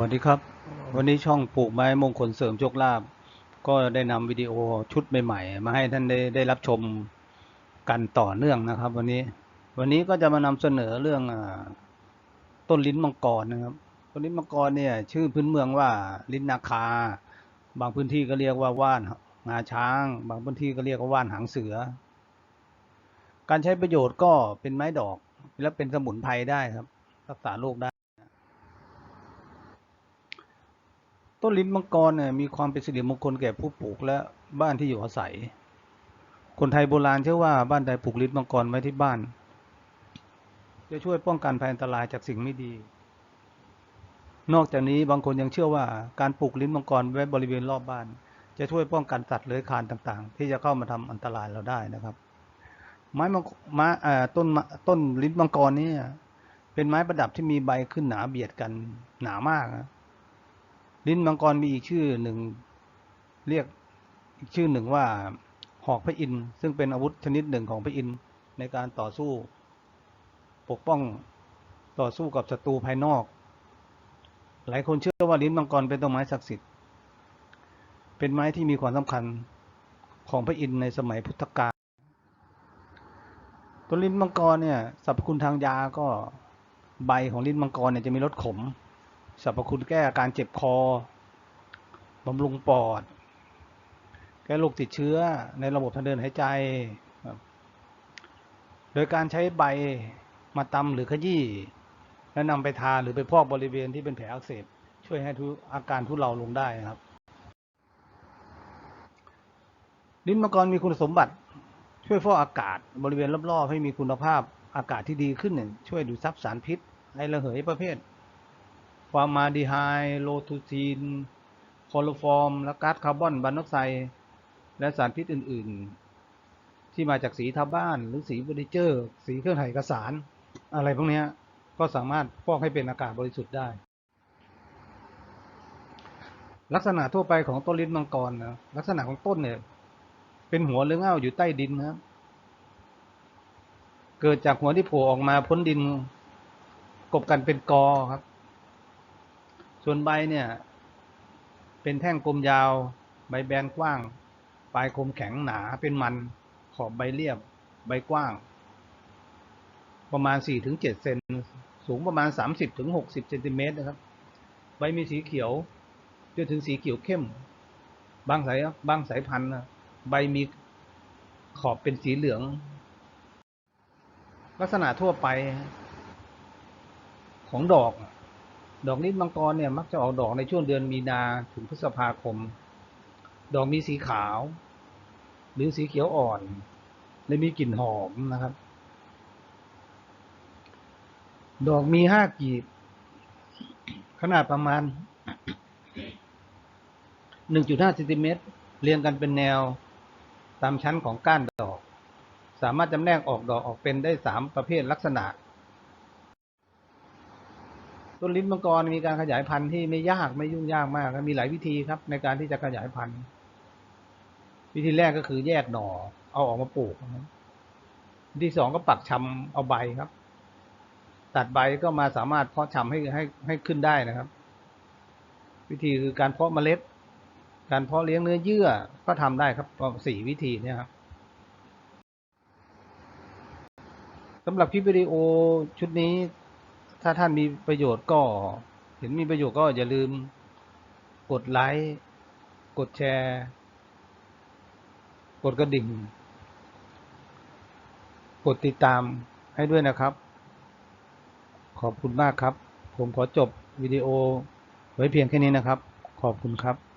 วัสดีครับ วันนี้ช่องปลูกไม้มงคลเสริมโชคลาภก็ได้นำวิดีโอชุดใหม่ๆมาให้ท่านได้ได้รับชมกันต่อเนื่องนะครับ วันนี้วันนี้ก็จะมานำเสนอเรื่องอต้นลิ้นมังกรนะครับ ต้นลิ้นมังกรเนี่ยชื่อพื้นเมืองว่าลิ้นนาคา บางพื้นที่ก็เรียกว่าว่านงาช้าง บางพื้นที่ก็เรียกว่าว่านหางเสือ การใช้ประโยชน์ก็เป็นไม้ดอกและเป็นสมุนไพรได้ครับ รักษาโรคได้ ต้นลิ้นมังกรเนี่ยมีความเป็นสิริมงคลแก่ผู้ปลูกและบ้านที่อยู่อาศัย คนไทยโบราณเชื่อว่าบ้านใดปลูกลิ้นมังกรไว้ที่บ้าน จะช่วยป้องกันภัยอันตรายจากสิ่งไม่ดี นอกจากนี้บางคนยังเชื่อว่าการปลูกลิ้นมังกรไว้บริเวณรอบบ้าน จะช่วยป้องกันสัตว์เลื้อยคลานต่างๆ ที่จะเข้ามาทำอันตรายเราได้นะครับ ไม้มังม้ต้นต้นลิ้นมังกรนี่เป็นไม้ประดับที่มีใบขึ้นหนาเบียดกันหนามากนะ ลิ้นมังกรมีอีกชื่อหนึ่งเรียกอีกชื่อหนึ่งว่าหอกพระอินทร์ซึ่งเป็นอาวุธชนิดหนึ่งของพระอินทร์ในการต่อสู้ ปกป้องต่อสู้กับศัตรูภายนอก หลายคนเชื่อว่าลิ้นมังกรเป็นต้นไม้ศักดิ์สิทธิ์ เป็นไม้ที่มีความสำคัญของพระอินทร์ในสมัยพุทธกาลต้นลิ้นมังกรเนี่ยสรรพคุณทางยาก็ใบของลิ้นมังกรเนี่ยจะมีรสขม สรรพคุณแก้อาการเจ็บคอบำรุงปอด แก้โรคติดเชื้อในระบบทางเดินหายใจ โดยการใช้ใบมาตำหรือขยี้แล้วนำไปทาหรือไปพอกบริเวณที่เป็นแผลอักเสบช่วยให้ทุอาการทุเลาลงได้นะครับ ลิ้นมังกรมีคุณสมบัติ ช่วยฟอกอากาศบริเวณรอบๆให้มีคุณภาพอากาศที่ดีขึ้น ช่วยดูดซับสารพิษไอระเหยประเภท ฟอร์มาดีไฮโลทูซีนคลอโรฟอร์ม และก๊าซคาร์บอนมอนอกไซด์และสารพิษอื่น ๆ ที่มาจากสีทาบ้าน หรือสีเฟอร์นิเจอร์ สีเครื่องถ่ายเอกสาร อะไรพวกนี้ก็สามารถฟอกให้เป็นอากาศบริสุทธิ์ได้ ลักษณะทั่วไปของต้นลิ้นมังกรนะลักษณะของต้นเนี่ย เป็นหัวเรืองเอ้าอยู่ใต้ดินนะครับเกิดจากหัวที่โผล่ออกมาพ้นดิน กบกันเป็นกอครับ ส่วนใบเนี่ย เป็นแท่งกลมยาว ใบแบนกว้าง ปลายคมแข็งหนาเป็นมัน ขอบใบเรียบ ใบกว้าง ประมาณ 4-7เซนสูงประมาณ 30-60เซนติเมตรนะครับ ใบมีสีเขียวจนถึงสีเขียวเข้ม บางสายบางสายพันธุ์ใบมีขอบเป็นสีเหลือง ลักษณะทั่วไปของดอก ดอกลิ้นมังกรเนี่ยมักจะออกดอกในช่วงเดือนมีนาถึงพฤษภาคม ดอกมีสีขาว หรือสีเขียวอ่อน และมีกลิ่นหอมนะครับ ดอกมีห้ากีบ ขนาดประมาณ1.5เซนติเมตรเรียงกันเป็นแนวตามชั้นของก้านดอก สามารถจำแนกออกดอกออกเป็นได้สามประเภทลักษณะ ต้นลิ้นมังกรมีการขยายพันธุ์ที่ไม่ยากไม่ยุ่งยากมากมีหลายวิธีครับ ในการที่จะขยายพันธุ์ วิธีแรกก็คือแยกหน่อ เอาออกมาปลูกวิธีสองก็ปักชำเอาใบครับ ตัดใบก็มาสามารถเพาะชำให้ให้ให้ขึ้นได้นะครับ วิธีคือการเพาะเมล็ด การเพาะเลี้ยงเนื้อเยื่อก็ทำได้ครับสี่วิธีเนี่ยครับสำหรับคลิปวิดีโอชุดนี้ ถ้าท่านมีประโยชน์ก็ เห็นมีประโยชน์ก็อย่าลืม กดไลค์กดแชร์ กดกระดิ่ง กดติดตามให้ด้วยนะครับ ขอบคุณมากครับ ผมขอจบวิดีโอไว้เพียงแค่นี้นะครับ ขอบคุณครับ